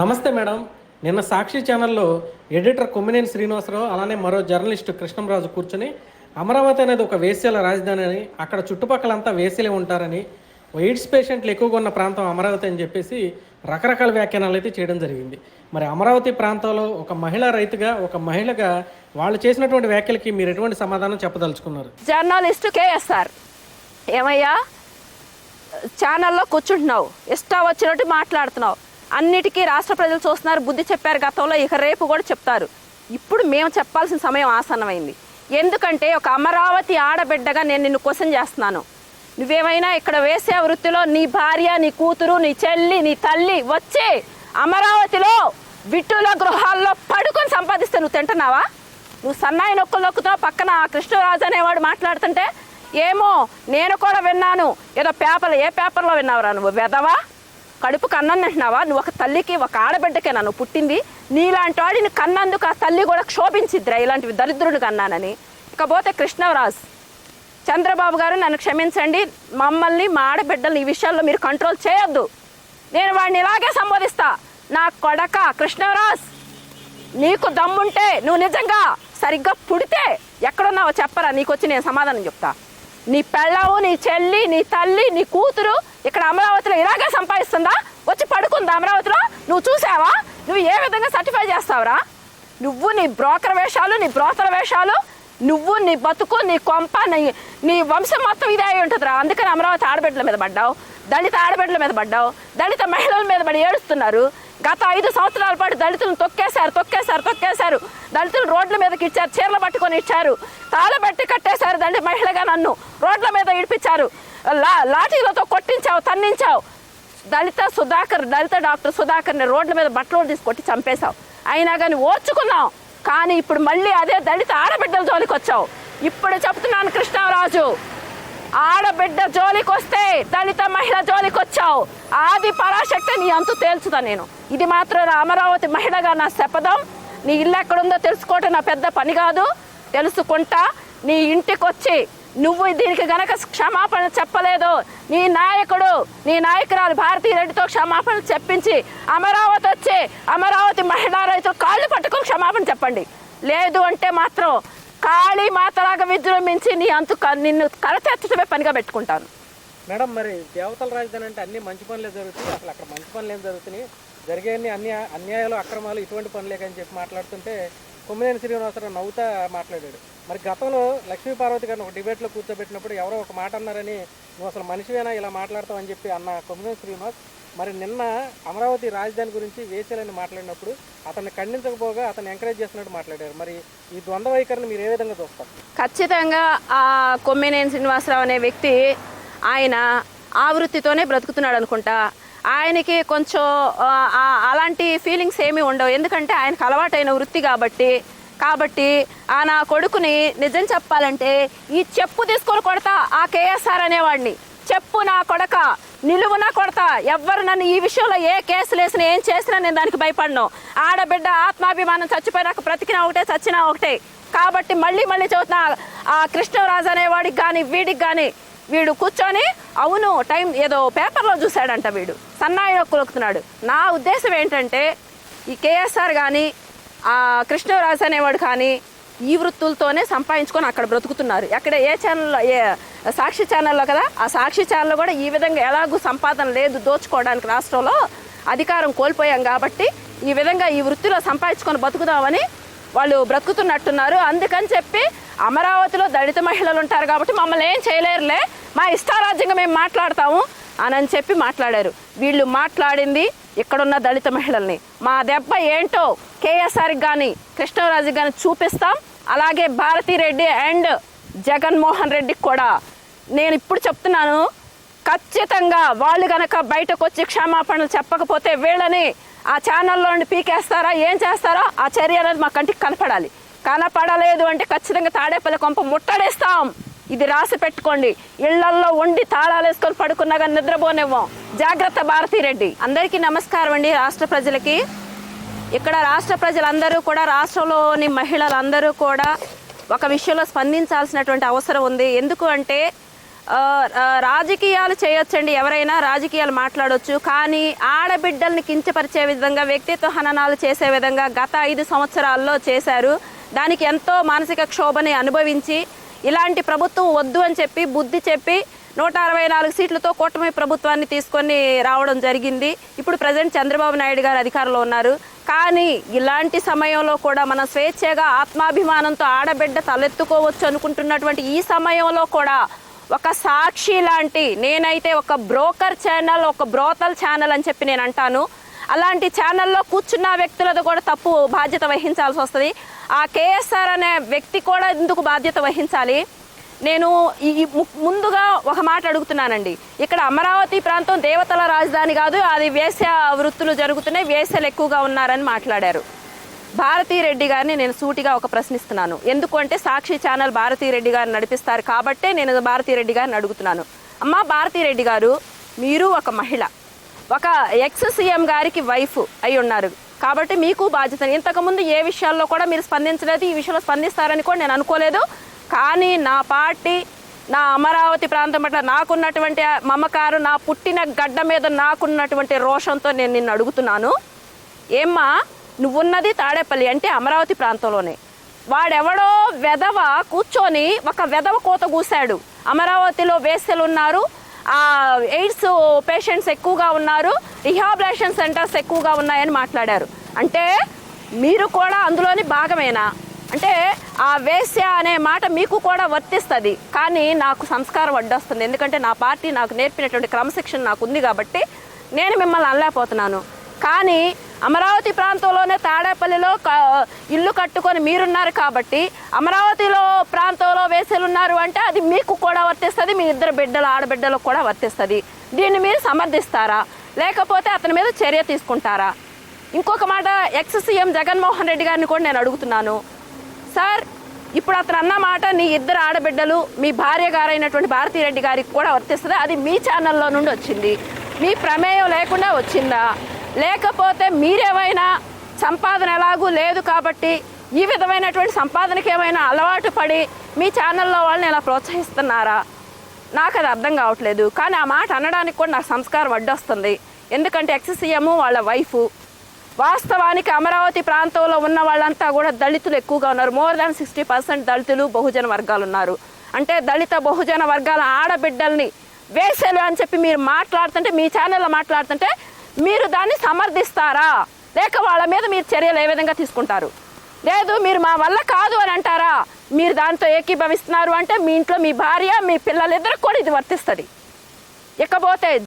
నమస్తే మేడం. నిన్న సాక్షి ఛానల్లో ఎడిటర్ కొమ్మినేని శ్రీనివాసరావు అలానే మరో జర్నలిస్ట్ కృష్ణంరాజు కూర్చొని అమరావతి అనేది ఒక వేశ్యల రాజధాని అని అక్కడ చుట్టుపక్కలంతా వేశ్యలే ఉంటారని ఎయిడ్స్ పేషెంట్లు ఎక్కువగా ఉన్న ప్రాంతం అమరావతి అని చెప్పేసి రకరకాల వ్యాఖ్యానాలు అయితే చేయడం జరిగింది. మరి అమరావతి ప్రాంతంలో ఒక మహిళా రైతుగా ఒక మహిళగా వాళ్ళు చేసినటువంటి వ్యాఖ్యలకి మీరు ఎటువంటి సమాధానం చెప్పదలుచుకున్నారు? Journalist KSR. ఏమయ్యా? ఛానల్లో కూర్చుంటున్నావు. ఇష్టం వచ్చినట్టు మాట్లాడుతున్నావు. అన్నిటికీ రాష్ట్ర ప్రజలు చూస్తున్నారు బుద్ధి చెప్పారు గతంలో ఇక రేపు కూడా చెప్తారు. ఇప్పుడు మేము చెప్పాల్సిన సమయం ఆసన్నమైంది. ఎందుకంటే ఒక అమరావతి ఆడబిడ్డగా నేను నిన్ను క్వశ్చన్ చేస్తున్నాను. నువ్వేమైనా ఇక్కడ వేసే వృత్తిలో నీ భార్య నీ కూతురు నీ చెల్లి నీ తల్లి వచ్చి అమరావతిలో విట్టుల గృహాల్లో పడుకొని సంపాదిస్తే నువ్వు తింటున్నావా? నువ్వు సన్నాయి నొక్కులు నొక్కుతున్నావు పక్కన ఆ కృష్ణరాజు అనేవాడు మాట్లాడుతుంటే ఏమో నేను కూడా విన్నాను. ఏదో పేపర్ ఏ పేపర్లో విన్నావురా నువ్వు? వెదవా కడుపు కన్నాను అంటున్నావా? నువ్వు ఒక తల్లికి ఒక ఆడబిడ్డకే నన్ను పుట్టింది. నీలాంటి వాడిని కన్నందుకు ఆ తల్లి కూడా క్షోభించిద్దిరా ఇలాంటివి దరిద్రుని కన్నానని. ఇకపోతే కృష్ణరాజ్ చంద్రబాబు గారు నన్ను క్షమించండి. మమ్మల్ని మా ఆడబిడ్డలు ఈ విషయాల్లో మీరు కంట్రోల్ చేయొద్దు. నేను వాడిని ఇలాగే సంబోధిస్తా. నా కొడక కృష్ణరాజ్ నీకు దమ్ముంటే నువ్వు నిజంగా సరిగ్గా పుడితే ఎక్కడున్నావో చెప్పరా? నీకు వచ్చి నేను సమాధానం చెప్తా. నీ పెళ్ళావు నీ చెల్లి నీ తల్లి నీ కూతురు ఇక్కడ అమరావతిలో ఇలాగే సంపాదిస్తుందా? వచ్చి పడుకుందా అమరావతిలో? నువ్వు చూసావా? నువ్వు ఏ విధంగా సర్టిఫై చేస్తావురా? నువ్వు నీ బ్రోకర్ వేషాలు నీ బ్రోకర్ వేషాలు నువ్వు నీ బతుకు నీ కొంప నీ నీ వంశం మొత్తం ఇదే అయి ఉంటుందిరా. అందుకని అమరావతి ఆడబిడ్డల మీద పడ్డావు. దళిత ఆడబిడ్డల మీద పడ్డావు. దళిత మహిళల మీద పడి ఏడుస్తున్నారు. గత ఐదు సంవత్సరాల పాటు దళితులను తొక్కేశారు తొక్కేశారు తొక్కేశారు. దళితులు రోడ్ల మీదకి ఇచ్చారు చీరలు పట్టుకొని ఇచ్చారు. తాళబెట్టి కట్టేశారు దళిత మహిళగా నన్ను. రోడ్ల మీద ఇడిపించారు. లా లాఠీలతో కొట్టించావు తన్నించావు. దళిత సుధాకర్ దళిత డాక్టర్ సుధాకర్ని రోడ్ల మీద బట్టలు తీసి కొట్టి చంపేశావు. అయినా కానీ ఓర్చుకున్నాం కానీ ఇప్పుడు మళ్ళీ అదే దళిత ఆడబిడ్డల జోలికి వచ్చావు. ఇప్పుడు చెప్తున్నాను కృష్ణరాజు ఆడబిడ్డ జోలికి వస్తే దళిత మహిళ జోలికి వచ్చావు. ఆది పరాశక్తి నీ అంతు తేల్చుదా నేను. ఇది మాత్రం నా అమరావతి మహిళగా నా శపథం. నీ ఇల్లు ఎక్కడుందో తెలుసుకోవటం నా పెద్ద పని కాదు. తెలుసుకుంటా. నీ ఇంటికి వచ్చి నువ్వు దీనికి గనక క్షమాపణ చెప్పలేదు. నీ నాయకుడు నీ నాయకురాలు భారతీ రెడ్డితో క్షమాపణ చెప్పించి అమరావతి వచ్చి అమరావతి మహిళా రైతులు కాళ్ళు పట్టుకుని క్షమాపణ చెప్పండి. లేదు అంటే మాత్రం కాళీ మాతలాగా విజృంభించి నీ అంతు క- నిన్ను కరతెత్తడమే పనిగా పెట్టుకుంటాను. మేడం మరి దేవతల రాజధాని అంటే అన్ని మంచి పనులే జరుగుతున్నాయి అసలు అక్కడ మంచి పనులు ఏం జరుగుతున్నాయి? జరిగే అన్ని అన్యాయాలు అక్రమాలు ఇటువంటి పనులే అని చెప్పి మాట్లాడుతుంటే కొమ్మినేని శ్రీనివాసరావు నవ్వుతా మాట్లాడాడు. మరి గతంలో లక్ష్మీ పార్వతి గారిని ఒక డిబేట్లో కూర్చోబెట్టినప్పుడు ఎవరో ఒక మాట అన్నారని నువ్వు అసలు మనిషివేనా? ఇలా మాట్లాడతావు అని చెప్పి అన్న కొమ్మినేని శ్రీనివాస్ మరి నిన్న అమరావతి రాజధాని గురించి వేసేలని మాట్లాడినప్పుడు అతన్ని ఖండించకపోగా అతను ఎంకరేజ్ చేస్తున్నట్టు మాట్లాడారు. మరి ఈ ద్వంద్వ వైఖరిని మీరు ఏ విధంగా చూస్తారు? ఖచ్చితంగా ఆ కొమ్మినేని శ్రీనివాసరావు అనే వ్యక్తి ఆయన ఆ వృత్తితోనే బ్రతుకుతున్నాడు అనుకుంటా. ఆయనకి కొంచెం అలాంటి ఫీలింగ్స్ ఏమీ ఉండవు. ఎందుకంటే ఆయనకు అలవాటైన వృత్తి కాబట్టి కాబట్టి ఆ నా కొడుకుని నిజం చెప్పాలంటే ఈ చెప్పు తీసుకొని కొడతా ఆ కేఎస్ఆర్ అనేవాడిని. చెప్పు నా కొడక నిలువున కొడతా. ఎవ్వరు నన్ను ఈ విషయంలో ఏ కేసులు వేసినా ఏం చేసినా నేను దానికి భయపడను. ఆడబిడ్డ ఆత్మాభిమానం చచ్చిపోయినాక బ్రతికినా ఒకటే చచ్చినా ఒకటే. కాబట్టి మళ్ళీ మళ్ళీ చదువుతున్నా ఆ కృష్ణరాజు అనేవాడికి కానీ వీడికి కానీ వీడు కూర్చొని అవును టైం ఏదో పేపర్లో చూశాడంట వీడు. సన్నాయి నొక్కులుకుతున్నాడు నా ఉద్దేశం ఏంటంటే ఈ కేఎస్ఆర్ కానీ ఆ కృష్ణరాజు అనేవాడు కానీ ఈ వృత్తులతోనే సంపాదించుకొని అక్కడ బ్రతుకుతున్నారు. ఎక్కడ ఏ ఛానల్లో ఏ సాక్షి ఛానల్లో కదా ఆ సాక్షి ఛానల్లో కూడా ఈ విధంగా ఎలాగూ సంపాదన లేదు దోచుకోవడానికి రాష్ట్రంలో అధికారం కోల్పోయాం కాబట్టి ఈ విధంగా ఈ వృత్తిలో సంపాదించుకొని బతుకుదామని వాళ్ళు బ్రతుకుతున్నట్టున్నారు. అందుకని చెప్పి అమరావతిలో దళిత మహిళలు ఉంటారు కాబట్టి మమ్మల్ని ఏం చేయలేరులే. మా ఇష్టారాజ్యంగా మేము మాట్లాడతాము అని అని చెప్పి మాట్లాడారు. వీళ్ళు మాట్లాడింది ఇక్కడున్న దళిత మహిళల్ని. మా దెబ్బ ఏంటో కేఎస్ఆర్కి కానీ కృష్ణరాజుకి కానీ చూపిస్తాం. అలాగే భారతీరెడ్డి అండ్ జగన్మోహన్ రెడ్డికి కూడా. నేను ఇప్పుడు చెప్తున్నాను ఖచ్చితంగా వాళ్ళు కనుక బయటకు వచ్చి క్షమాపణలు చెప్పకపోతే వీళ్ళని ఆ ఛానల్లో పీకేస్తారా ఏం చేస్తారో? ఆ చర్య అనేది మా కంటికి కనపడాలి. కనపడలేదు అంటే ఖచ్చితంగా తాడేపల్లి కొంప ముట్టడేస్తాం. ఇది రాసి పెట్టుకోండి. ఇళ్ళల్లో ఉండి తాళాలు వేసుకొని పడుకున్నాగా కానీ నిద్రపోనివ్వం. జాగ్రత్త భారతిరెడ్డి అందరికీ నమస్కారం అండి రాష్ట్ర ప్రజలకి. ఇక్కడ రాష్ట్ర ప్రజలందరూ కూడా రాష్ట్రంలోని మహిళలందరూ కూడా ఒక విషయంలో స్పందించాల్సినటువంటి అవసరం ఉంది. ఎందుకు అంటే రాజకీయాలు చేయొచ్చండి ఎవరైనా రాజకీయాలు మాట్లాడవచ్చు కానీ ఆడబిడ్డల్ని కించపరిచే విధంగా వ్యక్తిత్వ హననాలు చేసే విధంగా గత ఐదు సంవత్సరాల్లో చేశారు. దానికి ఎంతో మానసిక క్షోభని అనుభవించి ఇలాంటి ప్రభుత్వం వద్దు అని చెప్పి బుద్ధి చెప్పి నూట అరవై నాలుగు సీట్లతో కూటమి ప్రభుత్వాన్ని తీసుకొని రావడం జరిగింది. ఇప్పుడు ప్రజెంట్ చంద్రబాబు నాయుడు గారు అధికారంలో ఉన్నారు. కానీ ఇలాంటి సమయంలో కూడా మన స్వేచ్ఛగా ఆత్మాభిమానంతో ఆడబిడ్డ తలెత్తుకోవచ్చు అనుకుంటున్నటువంటి ఈ సమయంలో కూడా ఒక సాక్షి లాంటి నేనైతే ఒక బ్రోకర్ ఛానల్ ఒక బ్రోతల్ ఛానల్ అని చెప్పి నేను అంటాను. అలాంటి ఛానల్లో కూర్చున్న వ్యక్తులతో కూడా తప్పు బాధ్యత వహించాల్సి వస్తుంది. ఆ కేఎస్ఆర్ అనే వ్యక్తి కూడా ఇందుకు బాధ్యత వహించాలి? నేను ఈ ము- ముందుగా ఒక మాట అడుగుతున్నానండి. ఇక్కడ అమరావతి ప్రాంతం దేవతల రాజధాని కాదు అది వేశ్య వృత్తులు జరుగుతున్నాయి వేశ్యలు ఎక్కువగా ఉన్నారని మాట్లాడారు. భారతీ రెడ్డి గారిని నేను సూటిగా ఒక ప్రశ్నిస్తున్నాను. ఎందుకు అంటే సాక్షి ఛానల్ భారతీ రెడ్డి గారు నడిపిస్తారు కాబట్టే నేను భారతీ రెడ్డి గారిని అడుగుతున్నాను. అమ్మ భారతీ రెడ్డి గారు మీరు ఒక మహిళ ఒక ఎక్స్ సీఎం గారికి వైఫ్ అయి ఉన్నారు. కాబట్టి మీకు బాధ్యత. ఇంతకుముందు ఏ విషయాల్లో కూడా మీరు స్పందించలేదు ఈ విషయంలో స్పందిస్తారని కూడా నేను అనుకోలేదు. కానీ నా పార్టీ నా అమరావతి ప్రాంతం పట్ల నాకున్నటువంటి మమకారు నా పుట్టిన గడ్డ మీద నాకున్నటువంటి రోషంతో నేను నిన్ను అడుగుతున్నాను. ఏమ్మా నువ్వున్నది తాడేపల్లి అంటే అమరావతి ప్రాంతంలోనే. వాడెవడో వెధవ కూర్చొని ఒక వెధవ కోత కూశాడు అమరావతిలో వేసెలు ఉన్నారు ఎయిడ్స్ పేషెంట్స్ ఎక్కువగా ఉన్నారు రిహాబిలేషన్ సెంటర్స్ ఎక్కువగా ఉన్నాయని మాట్లాడారు. అంటే మీరు కూడా అందులోని భాగమేనా? అంటే ఆ వేశ్య అనే మాట మీకు కూడా వర్తిస్తుంది కానీ నాకు సంస్కారం అడ్డొస్తుంది. ఎందుకంటే నా పార్టీ నాకు నేర్పినటువంటి క్రమశిక్షణ నాకు ఉంది కాబట్టి నేను మిమ్మల్ని అనలేకపోతున్నాను. కానీ అమరావతి ప్రాంతంలోనే తాడేపల్లిలో క- ఇల్లు కట్టుకొని మీరున్నారు కాబట్టి అమరావతిలో ప్రాంతంలో వేసేలు ఉన్నారు అంటే అది మీకు కూడా వర్తిస్తుంది మీ ఇద్దరు బిడ్డలు ఆడబిడ్డలకు కూడా వర్తిస్తుంది. దీన్ని మీరు సమర్థిస్తారా? లేకపోతే అతని మీద చర్య తీసుకుంటారా? ఇంకొక మాట ఎక్స్ సీఎం జగన్మోహన్ రెడ్డి గారిని కూడా నేను అడుగుతున్నాను. సార్ ఇప్పుడు అతను అన్న మాట నీ ఇద్దరు ఆడబిడ్డలు మీ భార్య గారైనటువంటి భారతీరెడ్డి గారికి కూడా వర్తిస్తుంది. అది మీ ఛానల్లో నుండి వచ్చింది. మీ ప్రమేయం లేకుండా వచ్చిందా? లేకపోతే మీరేమైనా సంపాదన ఎలాగూ లేదు కాబట్టి ఈ విధమైనటువంటి సంపాదనకి ఏమైనా అలవాటు పడి మీ ఛానల్లో వాళ్ళని ఇలా ప్రోత్సహిస్తున్నారా? నాకు అది అర్థం కావట్లేదు. కానీ ఆ మాట అనడానికి కూడా నాకు సంస్కారం అడ్డొస్తుంది ఎందుకంటే ఎక్స్ సీఎం వాళ్ళ వైఫ్. వాస్తవానికి అమరావతి ప్రాంతంలో ఉన్న వాళ్ళంతా కూడా దళితులు ఎక్కువగా ఉన్నారు. మోర్ దాన్ సిక్స్టీ పర్సెంట్ దళితులు బహుజన వర్గాలు ఉన్నారు. అంటే దళిత బహుజన వర్గాల ఆడబిడ్డల్ని వేసేలు అని చెప్పి మీరు మాట్లాడుతుంటే మీ ఛానల్లో మాట్లాడుతుంటే మీరు దాన్ని సమర్థిస్తారా? లేక వాళ్ళ మీద మీరు చర్యలు ఏ విధంగా తీసుకుంటారు? లేదు మీరు మా వల్ల కాదు అని అంటారా? మీరు దాంతో ఏకీభవిస్తున్నారు అంటే మీ ఇంట్లో మీ భార్య మీ పిల్లలిద్దరికి కూడా ఇది వర్తిస్తుంది. ఇకపోతే